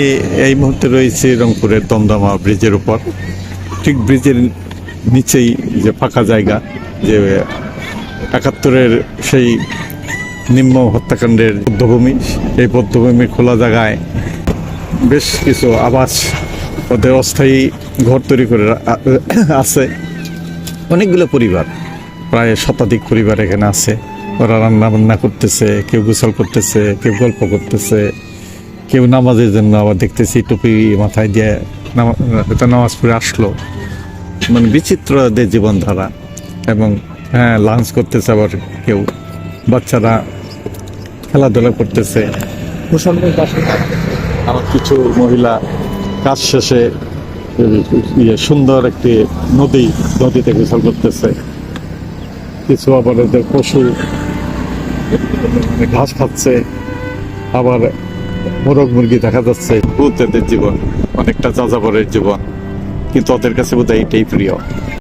এ- এই মুহূর্তে রয়েছে রংপুরের দমদমা ব্রিজের উপর। ঠিক ব্রিজের নিচেই যে ফাঁকা জায়গা, যে একাত্তরের সেই নিম্ন হত্যাকাণ্ডের বদ্ধভূমি এই বদ্ধভূমি খোলা জায়গায় বেশ কিছু আবাস ওদের অস্থায়ী ঘর তৈরি করে আছে। অনেকগুলো পরিবার, প্রায় শতাধিক পরিবার এখানে আছে। ওরা রান্না বান্না করতেছে, কেউ গোসল করতেছে, কেউ গল্প করতেছে। কেউ নামাজের জন্য আবার দেখতেছি টুপি মাথায় দিয়ে হয়তো নামাজ পড়ে আসলো। মানে বিচিত্র জীবনধারা এবং হ্যাঁ লাঞ্চ করতেছে আবার কেউ। বাচ্চারা খেলাধুলা করতেছে। মুসলমান আবার কিছু মহিলা কাজ শেষে ইয়ে সুন্দর একটি নদী, নদীতে গোসল করতেছে। কিছু আবার পশু ঘাস খাচ্ছে। আবার মোরগ মুরগি দেখা যাচ্ছে। ভূতেদের জীবন, অনেকটা যাযাবরের জীবন। কিন্তু ওদের কাছে বোধহয় এইটাই প্রিয়।